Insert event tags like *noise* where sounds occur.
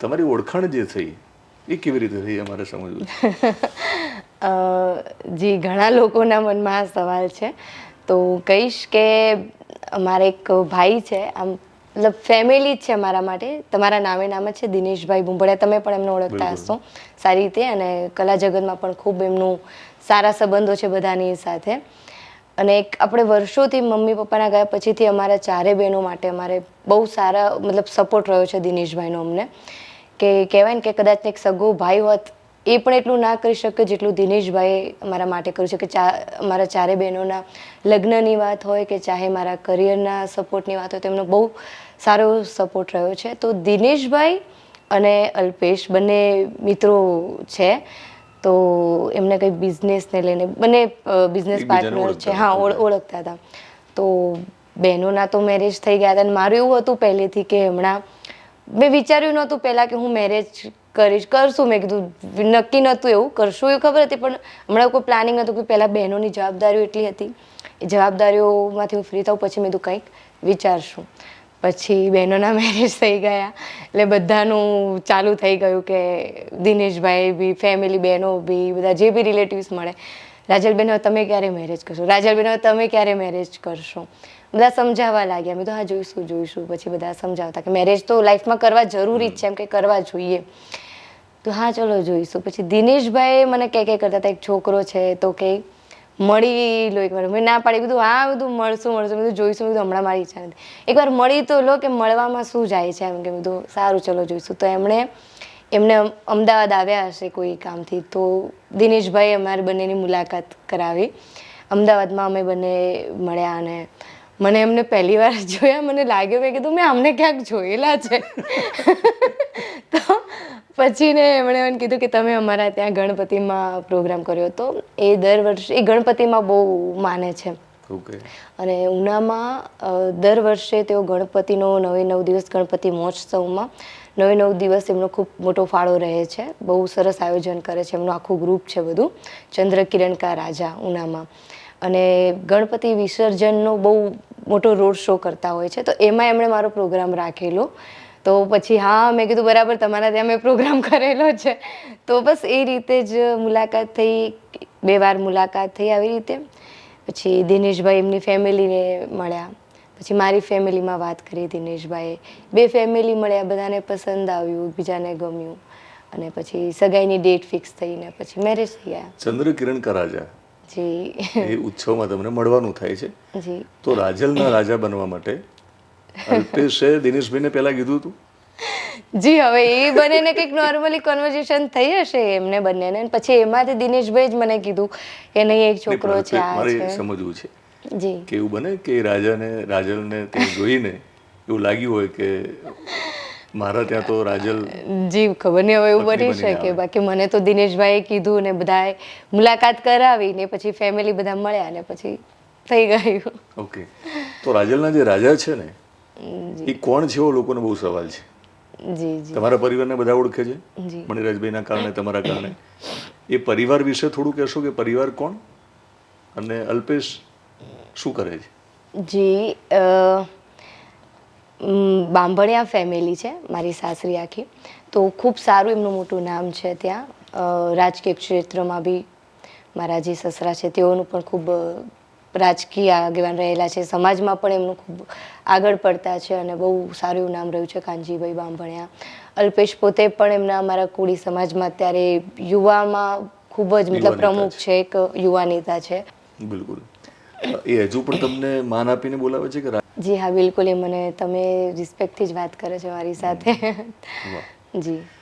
તમારી ઓળખાણ જે થઈ એ કેવી રીતે થઈ અમારે સમજવું? *laughs* જી ઘણા લોકોના મનમાં આ સવાલ છે. તો કહીશ કે અમારા એક ભાઈ છે આમ મતલબ ફેમિલી જ છે મારા માટે. તમારા નામે નામ જ છે દિનેશભાઈ બુંબડિયા તમે પણ એમને ઓળખતા હશો સારી રીતે. અને કલા જગતમાં પણ ખૂબ એમનું સારા સંબંધો છે બધાની સાથે. અને એક આપણે વર્ષોથી મમ્મી પપ્પાના ગયા પછીથી અમારા ચારે બહેનો માટે અમારે બહુ સારા, મતલબ સપોર્ટ રહ્યો છે દિનેશભાઈનો અમને. કે કહેવાય ને કે કદાચ એક સગો ભાઈ હોત, એ પણ એટલું ના કરી શકે જેટલું દિનેશભાઈએ અમારા માટે કર્યું છે. કે ચા, અમારા ચારે બહેનોના લગ્નની વાત હોય કે ચાહે મારા કરિયરના સપોર્ટની વાત હોય તેમનો બહુ સારો સપોર્ટ રહ્યો છે. તો દિનેશભાઈ અને અલ્પેશ બંને મિત્રો છે. તો એમને કંઈ બિઝનેસને લઈને બંને બિઝનેસ પાર્ટનર છે. હા ઓળ- ઓળખતા હતા. તો બહેનોના તો મેરેજ થઈ ગયા હતા અને મારું એવું હતું પહેલેથી કે હમણાં મેં વિચાર્યું નહોતું પહેલાં કે હું મેરેજ કરીશ કરશું. મેં કીધું નક્કી નહોતું એવું કરશું એવું ખબર હતી પણ હમણાં કોઈ પ્લાનિંગ નહોતું કે પહેલાં બહેનોની જવાબદારીઓ એટલી હતી. એ જવાબદારીઓમાંથી હું ફ્રી થાઉં પછી મેં કીધું કંઈક વિચારશું. પછી બહેનોના મેરેજ થઈ ગયા. એટલે બધાનું ચાલુ થઈ ગયું કે દિનેશભાઈ બી ફેમિલી બહેનો બી, બધા જે બી રિલેટિવ્સ મળે. રાજલબેન હવે તમે ક્યારે મેરેજ કરશો? રાજલબેન હવે તમે ક્યારે મેરેજ કરશો? બધા સમજાવવા લાગ્યા. મેં તો, હા, જોઈશું જોઈશું. પછી બધા સમજાવતા કે મેરેજ તો લાઈફમાં કરવા જરૂરી જ છે, એમ કે કરવા જોઈએ. તો, હા, ચલો, જોઈશું. પછી દિનેશભાઈ મને કહે કે કરતા હતા, એક છોકરો છે તો કે મળી લો એકવાર મેં ના પાડી કીધું, હા બધું મળશું મળશું. બધું જોઈશું. બધું હમણાં મારી ઈચ્છા નથી. એકવાર મળી તો લો કે મળવામાં શું જાય છે એમ કે બધું સારું, ચલો જોઈશું. તો એમણે, એમને અમદાવાદ આવ્યા હશે કોઈ કામથી, તો દિનેશભાઈ અમારી બંનેની મુલાકાત કરાવી. અમદાવાદમાં અમે બંને મળ્યા અને મને એમને પહેલી વાર *laughs* જોયા, મને લાગ્યું, મેં કીધું, મેં અમને ક્યાંક જોયેલા છે. *laughs* પછી ને એમણે મને કીધું કે તમે અમારા ત્યાં ગણપતિમાં પ્રોગ્રામ કર્યો. હતો એ દર વર્ષે એ ગણપતિમાં બહુ માને છે. અને ઉનામાં દર વર્ષે તેઓ ગણપતિનો નવે નવ દિવસ ગણપતિ મહોત્સવમાં નવે નવ દિવસ એમનો ખૂબ મોટો ફાળો રહે છે. બહુ સરસ આયોજન કરે છે. એમનું આખું ગ્રુપ છે બધું ચંદ્રકિરણકા રાજા ઉનામાં. અને ગણપતિ વિસર્જનનો બહુ મોટો રોડ શો કરતા હોય છે. તો એમાં એમણે મારો પ્રોગ્રામ રાખેલો. તો પછી હા મેં કીધું બરાબર તમારા ત્યાં મેં પ્રોગ્રામ *laughs* કરેલો છે. તો બસ એ રીતે જ મુલાકાત થઈ બે વાર મુલાકાત થઈ આવી રીતે. પછી દિનેશભાઈ એમની ફેમિલીને મળ્યા. પછી મારી ફેમિલીમાં વાત કરી દિનેશભાઈએ. બે ફેમિલી મળ્યા બધાને પસંદ આવ્યું બીજાને ગમ્યું. અને પછી સગાઈની ડેટ ફિક્સ થઈને પછી મેરેજ થઈ ગયા. ચંદ્રકિરણ કા રાજા જી. એ ઉત્સવમાં તમને મળવાનું થાય છે. જી. તો રાજલના રાજા બનવા માટે અલ્પેશે દિનેશભાઈને પહેલા કીધું હતું જી હવે એ બંનેને કંઈક નોર્મલી કન્વર્ઝેશન થઈ હશે એમને બંનેને. પછી એમાંથી દિનેશભાઈ જ મને કીધું કે નહીં એક છોકરો છે આ મારે સમજવું છે જી. કે એવું બને કે રાજાને રાજલને ત્યાં જોઈને એવું લાગ્યું હોય કે મારા ત્યાં તો રાજલ જી ખબર નહીં હવે એવું બની શકે. બાકી મને તો દિનેશભાઈએ કીધું ને બધાએ મુલાકાત કરાવી ને પછી ફેમિલી બધા મળ્યા ને પછી થઈ ગયું. ઓકે તો રાજલના જે રાજા છે ને એ કોણ છે એવો લોકોને બહુ સવાલ છે? જી જી. તમારા પરિવારને બધા ઓળખે છે? મણિરાજભાઈના કારણે તમારા કારણે? એ પરિવાર વિશે થોડું કહેશો કે પરિવાર કોણ? અને અલ્પેશ શું કરે છે? જી બાંભણિયા ફેમિલી છે મારી સાસરી આખી. તો ખૂબ સારું એમનું મોટું નામ છે ત્યાં. રાજકીય ક્ષેત્રમાં બી મારા જે સસરા છે તેઓનું પણ ખૂબ રાજકીય આગેવાન રહેલા છે. સમાજમાં પણ એમનું ખૂબ આગળ પડતા છે અને બહુ સારું એવું નામ રહ્યું છે કાનજીભાઈ બામભણિયા અલ્પેશ પોતે પણ એમના અમારા કોળી સમાજમાં અત્યારે યુવામાં ખૂબ જ મતલબ પ્રમુખ છે. એક યુવા નેતા છે. બિલકુલ. એ હજુ પણ તમને માન આપીને બોલાવે છે કે જી હા બિલકુલ. એ મને તમે રિસ્પેક્ટથી જ વાત કરે છે મારી સાથે. જી.